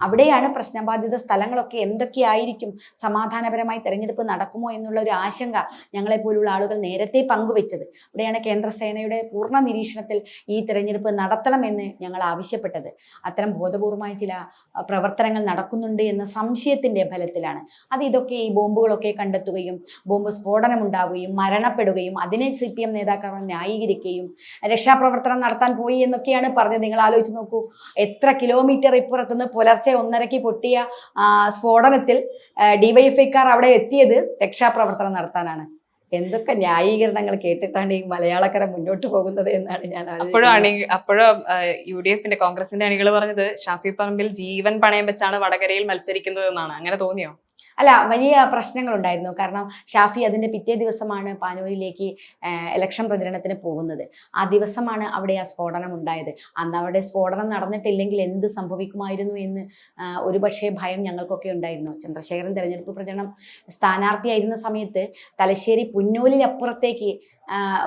അവിടെയാണ് പ്രശ്നബാധിത സ്ഥലങ്ങളൊക്കെ എന്തൊക്കെയായിരിക്കും? സമാധാനപരമായി തെരഞ്ഞെടുപ്പ് നടക്കുമോ എന്നുള്ള ഒരു ആശങ്ക ഞങ്ങളെപ്പോലുള്ള ആളുകൾ നേരത്തെ പങ്കുവെച്ചത്. അവിടെയാണ് കേന്ദ്രസേനയുടെ പൂർണ നിരീക്ഷണത്തിൽ ഈ തെരഞ്ഞെടുപ്പ് നടത്തണമെന്ന് ഞങ്ങൾ ആവശ്യപ്പെട്ടത്. അത്തരം ബോധപൂർവമായ ചില പ്രവർത്തനങ്ങൾ നടക്കുന്നുണ്ട് എന്ന സംശയത്തിന്റെ ഫലത്തിലാണ്. അത് ഇതൊക്കെ ഈ ബോംബുകളൊക്കെ കണ്ടെത്തുകയും ബോംബ് സ്ഫോടനം ഉണ്ടാവുകയും മരണപ്പെടുകയും അതിനെ സി പി എം നേതാക്കൾ ന്യായീകരിക്കുകയും രക്ഷാപ്രവർത്തനം നടത്താൻ പോയി എന്നൊക്കെയാണ് പറഞ്ഞത്. നിങ്ങൾ ആലോചിച്ച് നോക്കൂ. എത്ര കിലോമീറ്റർ ഇപ്പുറത്തുനിന്ന് പുലർച്ചെ ഒന്നരയ്ക്ക് പൊട്ടിയ സ്ഫോടനത്തിൽ ഡിവൈഎഫ്ഐക്കാർ അവിടെ എത്തിയത് രക്ഷാപ്രവർത്തനം നടത്താനാണ്. എന്തൊക്കെ ന്യായീകരണങ്ങൾ കേട്ടിട്ടാണ് ഈ മലയാളക്കര മുന്നോട്ട് പോകുന്നത് എന്നാണ് ഞാൻ അപ്പോഴും ആലോചിക്കുന്നത്. അണി അപ്പോഴും യു ഡി എഫിന്റെ കോൺഗ്രസിന്റെ അണികൾ പറഞ്ഞത് ഷാഫി പറമ്പിൽ ജീവൻ പണയം വെച്ചാണ് വടകരയിൽ മത്സരിക്കുന്നത് എന്നാണ്. അങ്ങനെ തോന്നിയോ? അല്ല വലിയ പ്രശ്നങ്ങളുണ്ടായിരുന്നു. കാരണം ഷാഫി അതിന്റെ പിറ്റേ ദിവസമാണ് പാനൂരിലേക്ക് ഇലക്ഷൻ പ്രചരണത്തിന് പോകുന്നത്. ആ ദിവസമാണ് അവിടെ ആ സ്ഫോടനം ഉണ്ടായത്. അന്ന് അവിടെ സ്ഫോടനം നടന്നിട്ടില്ലെങ്കിൽ എന്ത് സംഭവിക്കുമായിരുന്നു എന്ന് ഒരുപക്ഷേ ഭയം ഞങ്ങൾക്കൊക്കെ ഉണ്ടായിരുന്നു. ചന്ദ്രശേഖരൻ തെരഞ്ഞെടുപ്പ് പ്രചരണം സ്ഥാനാർത്ഥിയായിരുന്ന സമയത്ത് തലശ്ശേരി പുന്നൂലിനപ്പുറത്തേക്ക്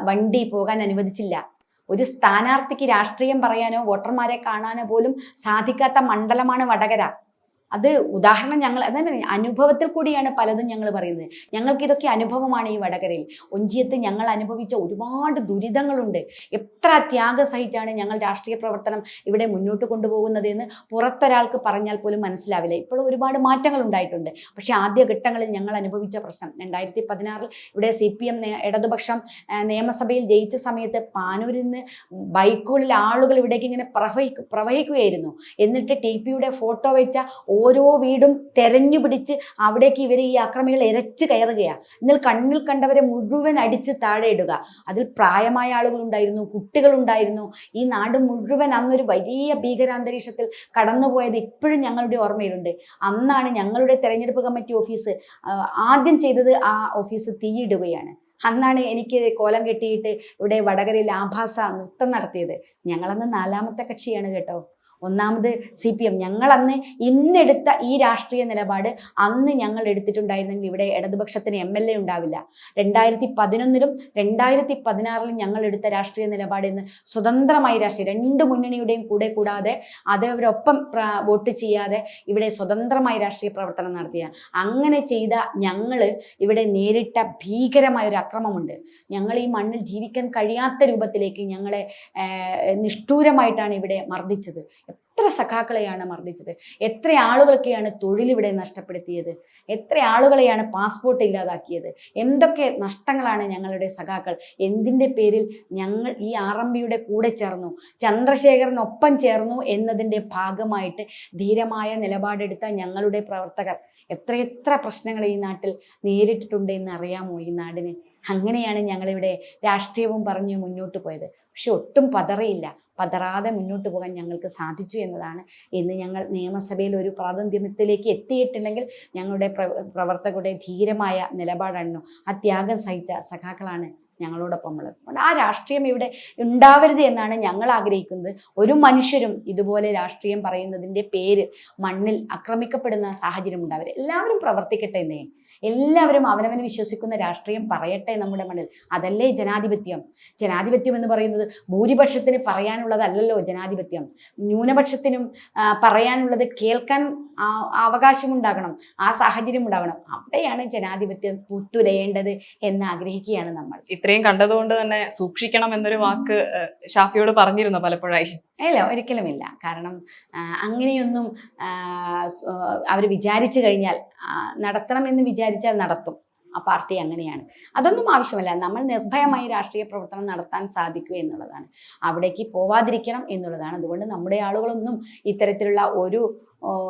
വണ്ടി പോകാൻ അനുവദിച്ചില്ല. ഒരു സ്ഥാനാർത്ഥിക്ക് രാഷ്ട്രീയം പറയാനോ വോട്ടർമാരെ കാണാനോ പോലും സാധിക്കാത്ത മണ്ഡലമാണ് വടകര. അത് ഉദാഹരണം ഞങ്ങൾ അതാ പറയുന്നത് അനുഭവത്തിൽ കൂടിയാണ് പലതും ഞങ്ങൾ പറയുന്നത്. ഞങ്ങൾക്ക് ഇതൊക്കെ അനുഭവമാണ് ഈ വടകരയിൽ. ഒഞ്ചിയത്ത് ഞങ്ങൾ അനുഭവിച്ച ഒരുപാട് ദുരിതങ്ങളുണ്ട്. എത്ര ത്യാഗം സഹിച്ചാണ് ഞങ്ങൾ രാഷ്ട്രീയ പ്രവർത്തനം ഇവിടെ മുന്നോട്ട് കൊണ്ടുപോകുന്നത് എന്ന് പുറത്തൊരാൾക്ക് പറഞ്ഞാൽ പോലും മനസ്സിലാവില്ല. ഇപ്പോൾ ഒരുപാട് മാറ്റങ്ങൾ ഉണ്ടായിട്ടുണ്ട്. പക്ഷേ ആദ്യ ഘട്ടങ്ങളിൽ ഞങ്ങൾ അനുഭവിച്ച പ്രശ്നം രണ്ടായിരത്തി പതിനാറിൽ ഇവിടെ സി പി എം ഇടതുപക്ഷം നിയമസഭയിൽ ജയിച്ച സമയത്ത് പാനൂരിൽ നിന്ന് ബൈക്കുകളിൽ ആളുകൾ ഇവിടേക്ക് ഇങ്ങനെ പ്രവഹിക്കു പ്രവഹിക്കുകയായിരുന്നു. എന്നിട്ട് ടി പിയുടെ ഫോട്ടോ വെച്ച ഓരോ വീടും തെരഞ്ഞു പിടിച്ച് അവിടേക്ക് ഇവർ ഈ അക്രമികൾ ഇരച്ച് കയറുകയാണ് എന്നാൽ കണ്ണിൽ കണ്ടവരെ മുഴുവൻ അടിച്ച് താഴെ ഇടുക. അതിൽ പ്രായമായ ആളുകളുണ്ടായിരുന്നു കുട്ടികളുണ്ടായിരുന്നു ഈ നാട് മുഴുവൻ അന്നൊരു വലിയ ഭീകരാന്തരീക്ഷത്തിൽ കടന്നുപോയത് ഇപ്പോഴും ഞങ്ങളുടെ ഓർമ്മയിലുണ്ട്. അന്നാണ് ഞങ്ങളുടെ തെരഞ്ഞെടുപ്പ് കമ്മിറ്റി ഓഫീസ് ആദ്യം ചെയ്തത് ആ ഓഫീസ് തീയിടുകയാണ്. അന്നാണ് എനിക്ക് കോലം കെട്ടിയിട്ട് ഇവിടെ വടകരയിൽ ആഭാസ നൃത്തം നടത്തിയത്. ഞങ്ങളന്ന് നാലാമത്തെ കക്ഷിയാണ് കേട്ടോ. ഒന്നാമത് സി പി എം. ഞങ്ങൾ അന്ന് ഇന്നെടുത്ത ഈ രാഷ്ട്രീയ നിലപാട് അന്ന് ഞങ്ങൾ എടുത്തിട്ടുണ്ടായിരുന്നെങ്കിൽ ഇവിടെ ഇടതുപക്ഷത്തിന് എം എൽ എ ഉണ്ടാവില്ല. രണ്ടായിരത്തി പതിനൊന്നിലും രണ്ടായിരത്തി പതിനാറിലും ഞങ്ങൾ എടുത്ത രാഷ്ട്രീയ നിലപാട് ഇന്ന് സ്വതന്ത്രമായി രാഷ്ട്രീയം രണ്ട് മുന്നണിയുടെയും കൂടെ കൂടാതെ അത് അവരൊപ്പം വോട്ട് ചെയ്യാതെ ഇവിടെ സ്വതന്ത്രമായി രാഷ്ട്രീയ പ്രവർത്തനം നടത്തിയ. അങ്ങനെ ചെയ്ത ഞങ്ങൾ ഇവിടെ നേരിട്ട ഭീകരമായ ഒരു അക്രമമുണ്ട്. ഞങ്ങൾ ഈ മണ്ണിൽ ജീവിക്കാൻ കഴിയാത്ത രൂപത്തിലേക്ക് ഞങ്ങളെ നിഷ്ഠൂരമായിട്ടാണ് ഇവിടെ മർദ്ദിച്ചത്. എത്ര സഖാക്കളെയാണ് മർദ്ദിച്ചത്? എത്ര ആളുകൾക്കെയാണ് തൊഴിലിവിടെ നഷ്ടപ്പെടുത്തിയത്? എത്ര ആളുകളെയാണ് പാസ്പോർട്ട് ഇല്ലാതാക്കിയത്? എന്തൊക്കെ നഷ്ടങ്ങളാണ് ഞങ്ങളുടെ സഖാക്കൾ? എന്തിന്റെ പേരിൽ ഞങ്ങൾ ഈ ആർ എം ബിയുടെ കൂടെ ചേർന്നു? ചന്ദ്രശേഖരനൊപ്പം ചേർന്നു എന്നതിന്റെ ഭാഗമായിട്ട് ധീരമായ നിലപാടെടുത്ത ഞങ്ങളുടെ പ്രവർത്തകർ എത്രയെത്ര പ്രശ്നങ്ങൾ ഈ നാട്ടിൽ നേരിട്ടിട്ടുണ്ട് എന്ന് അറിയാമോ ഈ നാടിന്? അങ്ങനെയാണ് ഞങ്ങളിവിടെ രാഷ്ട്രീയവും പറഞ്ഞു മുന്നോട്ട് പോയത്. പക്ഷെ ഒട്ടും പതറിയില്ല. പതറാതെ മുന്നോട്ട് പോകാൻ ഞങ്ങൾക്ക് സാധിച്ചു എന്നതാണ്. ഇന്ന് ഞങ്ങൾ നിയമസഭയിൽ ഒരു പ്രാതിനിധ്യത്തിലേക്ക് എത്തിയിട്ടുണ്ടെങ്കിൽ ഞങ്ങളുടെ പ്രവർത്തകരുടെ ധീരമായ നിലപാടായിരുന്നു. ആ ത്യാഗം സഹിച്ച സഖാക്കളാണ് ഞങ്ങളോടൊപ്പം ഉള്ളത് അതുകൊണ്ട് ആ രാഷ്ട്രീയം ഇവിടെ ഉണ്ടാവരുത് എന്നാണ് ഞങ്ങൾ ആഗ്രഹിക്കുന്നത്. ഒരു മനുഷ്യരും ഇതുപോലെ രാഷ്ട്രീയം പറയുന്നതിന്റെ പേര് മണ്ണിൽ ആക്രമിക്കപ്പെടുന്ന സാഹചര്യം ഉണ്ടാവരുത്. എല്ലാവരും പ്രവർത്തിക്കട്ടെ എന്നേ. എല്ലാവരും അവനവന് വിശ്വസിക്കുന്ന രാഷ്ട്രീയം പറയട്ടെ നമ്മുടെ മണ്ണിൽ. അതല്ലേ ജനാധിപത്യം? ജനാധിപത്യം എന്ന് പറയുന്നത് ഭൂരിപക്ഷത്തിന് പറയാനുള്ളതല്ലല്ലോ ജനാധിപത്യം. ന്യൂനപക്ഷത്തിനും പറയാനുള്ളത് കേൾക്കാൻ അവകാശമുണ്ടാകണം ആ സാഹചര്യം ഉണ്ടാകണം. അവിടെയാണ് ജനാധിപത്യം പുത്തുലയേണ്ടത് എന്ന് ആഗ്രഹിക്കുകയാണ് നമ്മൾ. ഇത്രയും കണ്ടതുകൊണ്ട് തന്നെ സൂക്ഷിക്കണം എന്നൊരു വാക്ക് ഷാഫിയോട് പറഞ്ഞിരുന്നു പലപ്പോഴായി? അല്ല ഒരിക്കലുമില്ല. കാരണം അങ്ങനെയൊന്നും അവർ വിചാരിച്ചു കഴിഞ്ഞാൽ നടത്തണമെന്ന് നടത്തണമെന്ന് വിചാരിച്ചാൽ നടത്തും. ആ പാർട്ടി അങ്ങനെയാണ്. അതൊന്നും ആവശ്യമല്ല. നമ്മൾ നിർഭയമായി രാഷ്ട്രീയ പ്രവർത്തനം നടത്താൻ സാധിക്കുക എന്നുള്ളതാണ്. അവിടേക്ക് പോവാതിരിക്കണം എന്നുള്ളതാണ്. അതുകൊണ്ട് നമ്മുടെ ആളുകളൊന്നും ഇത്തരത്തിലുള്ള ഒരു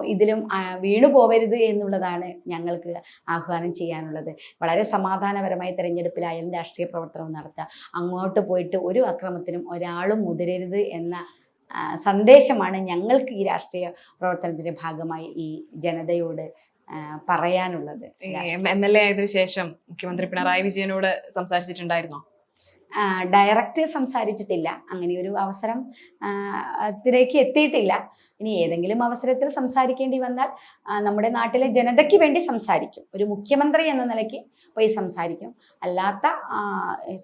ഇതിലും വീണു പോവരുത് എന്നുള്ളതാണ് ഞങ്ങൾക്ക് ആഹ്വാനം ചെയ്യാനുള്ളത്. വളരെ സമാധാനപരമായി തെരഞ്ഞെടുപ്പിലായാലും രാഷ്ട്രീയ പ്രവർത്തനം നടത്തുക. അങ്ങോട്ട് പോയിട്ട് ഒരു അക്രമത്തിനും ഒരാളും മുതിരരുത് എന്ന സന്ദേശമാണ് ഞങ്ങൾക്ക് ഈ രാഷ്ട്രീയ പ്രവർത്തനത്തിന്റെ ഭാഗമായി ഈ ജനതയോട് പറയാനുള്ളത് എം എൽ എ ആയതിനു ശേഷം മുഖ്യമന്ത്രി പിണറായി വിജയനോട് സംസാരിച്ചിട്ടുണ്ടായിരുന്നോ? ഡയറക്റ്റ് സംസാരിച്ചിട്ടില്ല. അങ്ങനെ ഒരു അവസരം അതിലേക്ക് എത്തിയിട്ടില്ല. ഇനി ഏതെങ്കിലും അവസരത്തിൽ സംസാരിക്കേണ്ടി വന്നാൽ നമ്മുടെ നാട്ടിലെ ജനതയ്ക്ക് വേണ്ടി സംസാരിക്കും. ഒരു മുഖ്യമന്ത്രി എന്ന നിലയ്ക്ക് പോയി സംസാരിക്കും. അല്ലാത്ത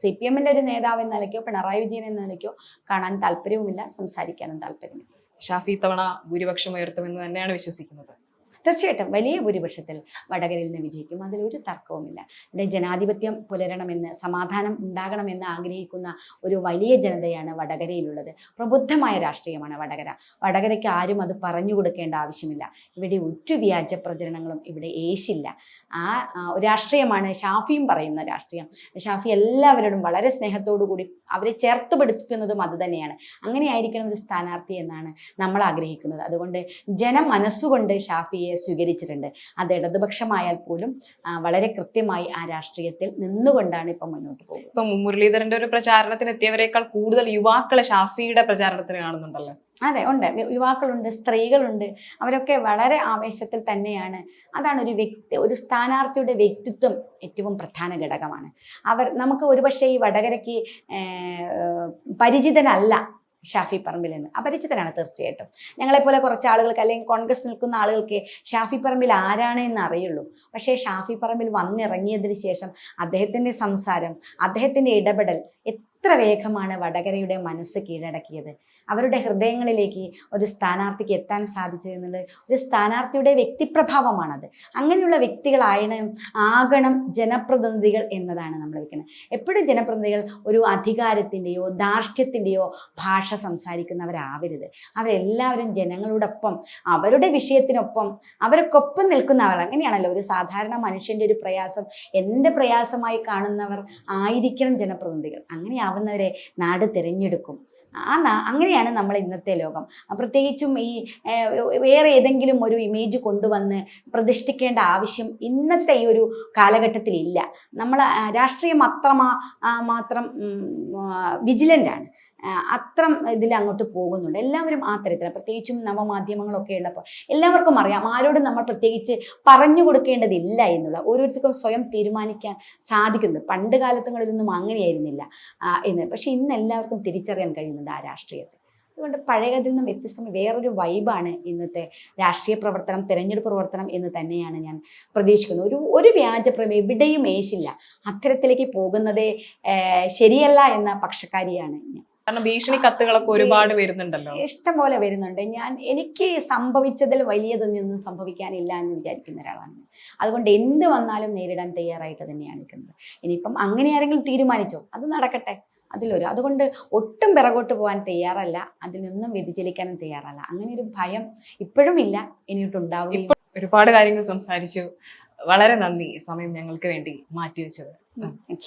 സി പി എമ്മിന്റെ ഒരു നേതാവ് എന്ന നിലയ്ക്കോ പിണറായി വിജയൻ എന്ന നിലയ്ക്കോ കാണാൻ താല്പര്യവുമില്ല സംസാരിക്കാനും താല്പര്യമില്ല. ഷാഫി തവണ ഭൂരിപക്ഷം ഉയർത്തുമെന്ന് തന്നെയാണ് വിശ്വസിക്കുന്നത്. തീർച്ചയായിട്ടും വലിയ ഭൂരിപക്ഷത്തിൽ വടകരയിൽ നിന്ന് വിജയിക്കും. അതിലൊരു തർക്കവുമില്ല. ഇവിടെ ജനാധിപത്യം പുലരണമെന്ന് സമാധാനം ഉണ്ടാകണമെന്ന് ആഗ്രഹിക്കുന്ന ഒരു വലിയ ജനതയാണ് വടകരയിലുള്ളത്. പ്രബുദ്ധമായ രാഷ്ട്രീയമാണ് വടകര. വടകരയ്ക്ക് ആരും അത് പറഞ്ഞു കൊടുക്കേണ്ട ആവശ്യമില്ല. ഇവിടെ ഒരു വ്യാജ പ്രചരണങ്ങളും ഇവിടെ ഏശില്ല. ആ രാഷ്ട്രീയമാണ് ഷാഫിയും പറയുന്ന രാഷ്ട്രീയം. ഷാഫി എല്ലാവരോടും വളരെ സ്നേഹത്തോടു കൂടി അവരെ ചേർത്ത് പിടിക്കുന്നതും അത് തന്നെയാണ്. അങ്ങനെയായിരിക്കണം ഒരു സ്ഥാനാർത്ഥി എന്നാണ് നമ്മൾ ആഗ്രഹിക്കുന്നത്. അതുകൊണ്ട് ജനം മനസ്സുകൊണ്ട് ഷാഫിയെ സ്വീകരിച്ചിട്ടുണ്ട്. അത് ഇടതുപക്ഷമായാൽ പോലും വളരെ കൃത്യമായി ആ രാഷ്ട്രീയത്തിൽ നിന്നുകൊണ്ടാണ് ഇപ്പം മുന്നോട്ട് പോകുന്നത്. ഇപ്പം മുരളീധരന്റെ ഒരു പ്രചാരണത്തിന് എത്തിയവരെക്കാൾ കൂടുതൽ യുവാക്കളെ ഷാഫിയുടെ പ്രചാരണത്തിന് കാണുന്നുണ്ടല്ലോ. അതെ ഉണ്ട്. യുവാക്കളുണ്ട് സ്ത്രീകളുണ്ട്. അവരൊക്കെ വളരെ ആവേശത്തിൽ തന്നെയാണ്. അതാണ് ഒരു വ്യക്തി ഒരു സ്ഥാനാർത്ഥിയുടെ വ്യക്തിത്വം ഏറ്റവും പ്രധാന ഘടകമാണ്. അവർ നമുക്ക് ഒരുപക്ഷെ ഈ വടകരയ്ക്ക് പരിചിതനല്ല. ഷാഫി പറമ്പിൽ എന്ന് അപരിചിതനാണ് തീർച്ചയായിട്ടും. ഞങ്ങളെപ്പോലെ കുറച്ച് ആളുകൾക്ക് അല്ലെങ്കിൽ കോൺഗ്രസ് നിൽക്കുന്ന ആളുകൾക്ക് ഷാഫി പറമ്പിൽ ആരാണ് എന്ന് അറിയുള്ളൂ. പക്ഷേ ഷാഫി പറമ്പിൽ വന്നിറങ്ങിയതിന് ശേഷം അദ്ദേഹത്തിന്റെ സംസാരം അദ്ദേഹത്തിന്റെ ഇടപെടൽ എത്ര വേഗമാണ് വടകരയുടെ മനസ്സ് കീഴടക്കിയത്? അവരുടെ ഹൃദയങ്ങളിലേക്ക് ഒരു സ്ഥാനാർത്ഥിക്ക് എത്താൻ സാധിച്ചതെന്നുള്ളത് ഒരു സ്ഥാനാർത്ഥിയുടെ വ്യക്തിപ്രഭാവമാണത്. അങ്ങനെയുള്ള വ്യക്തികളായണം ആകണം ജനപ്രതിനിധികൾ എന്നതാണ് നമ്മൾ വെക്കുന്നത് എപ്പോഴും ജനപ്രതിനിധികൾ ഒരു അധികാരത്തിന്റെയോ ധാർഷ്ട്യത്തിന്റെയോ ഭാഷ സംസാരിക്കുന്നവരാവരുത്. അവരെല്ലാവരും ജനങ്ങളോടൊപ്പം അവരുടെ വിഷയത്തിനൊപ്പം അവരൊക്കൊപ്പം നിൽക്കുന്നവർ അങ്ങനെയാണല്ലോ ഒരു സാധാരണ മനുഷ്യന്റെ ഒരു പ്രയാസം എന്റെ പ്രയാസമായി കാണുന്നവർ ആയിരിക്കണം ജനപ്രതിനിധികൾ. അങ്ങനെയാവുന്നവരെ നാട് തിരഞ്ഞെടുക്കും. ആ അങ്ങനെയാണ് നമ്മൾ ഇന്നത്തെ ലോകം. പ്രത്യേകിച്ചും ഈ വേറെ ഏതെങ്കിലും ഒരു ഇമേജ് കൊണ്ടുവന്ന് പ്രതിഷ്ഠിക്കേണ്ട ആവശ്യം ഇന്നത്തെ ഈ ഒരു കാലഘട്ടത്തിൽ ഇല്ല. നമ്മൾ രാഷ്ട്രീയം അത്രമാ മാത്രം വിജിലന്റ് ആണ്. അത്രം ഇതിൽ അങ്ങോട്ട് പോകുന്നുണ്ട്. എല്ലാവരും ആ തരത്തിലാണ് പ്രത്യേകിച്ചും നവമാധ്യമങ്ങളൊക്കെ ഉള്ളപ്പോൾ എല്ലാവർക്കും അറിയാം. ആരോടും നമ്മൾ പ്രത്യേകിച്ച് പറഞ്ഞു കൊടുക്കേണ്ടതില്ല എന്നുള്ള ഓരോരുത്തർക്കും സ്വയം തീരുമാനിക്കാൻ സാധിക്കുന്നത് പണ്ട് കാലത്തുകളിലൊന്നും അങ്ങനെയായിരുന്നില്ല എന്ന്. പക്ഷെ ഇന്ന് എല്ലാവർക്കും തിരിച്ചറിയാൻ കഴിയുന്നുണ്ട് ആ രാഷ്ട്രീയത്തെ. അതുകൊണ്ട് പഴയതിൽ നിന്നും വ്യത്യസ്തം വേറൊരു വൈബാണ് ഇന്നത്തെ രാഷ്ട്രീയ പ്രവർത്തനം തെരഞ്ഞെടുപ്പ് പ്രവർത്തനം എന്ന് തന്നെയാണ് ഞാൻ പ്രതീക്ഷിക്കുന്നത്. ഒരു ഒരു വ്യാജപ്രമേ എവിടെയും ഏശില്ല. അത്തരത്തിലേക്ക് പോകുന്നതേ ശരിയല്ല എന്ന പക്ഷക്കാരിയാണ് ഞാൻ. കാരണം ഭീഷണി കത്തുകളൊക്കെ ഒരുപാട് വരുന്നുണ്ടല്ലോ. ഇഷ്ടം പോലെ വരുന്നുണ്ട്. ഞാൻ എനിക്ക് സംഭവിച്ചതിൽ വലിയതൊന്നും സംഭവിക്കാനില്ല എന്ന് വിചാരിക്കുന്ന ഒരാളാണ് അതുകൊണ്ട് എന്ത് വന്നാലും നേരിടാൻ തയ്യാറായിട്ട് തന്നെയാണ് നിൽക്കുന്നത്. ഇനിയിപ്പം അങ്ങനെ ആരെങ്കിലും തീരുമാനിച്ചോ? അത് നടക്കട്ടെ. അതിലൊരു അതുകൊണ്ട് ഒട്ടും പിറകോട്ട് പോകാൻ തയ്യാറല്ല. അതിൽ നിന്നും വ്യതിചലിക്കാനും തയ്യാറല്ല. അങ്ങനെ ഒരു ഭയം ഇപ്പോഴും ഇല്ല. ഇനിയിട്ടുണ്ടാവും ഒരുപാട് കാര്യങ്ങൾ സംസാരിച്ചു. വളരെ നന്ദി സമയം ഞങ്ങൾക്ക് വേണ്ടി മാറ്റിവെച്ചത് താങ്ക്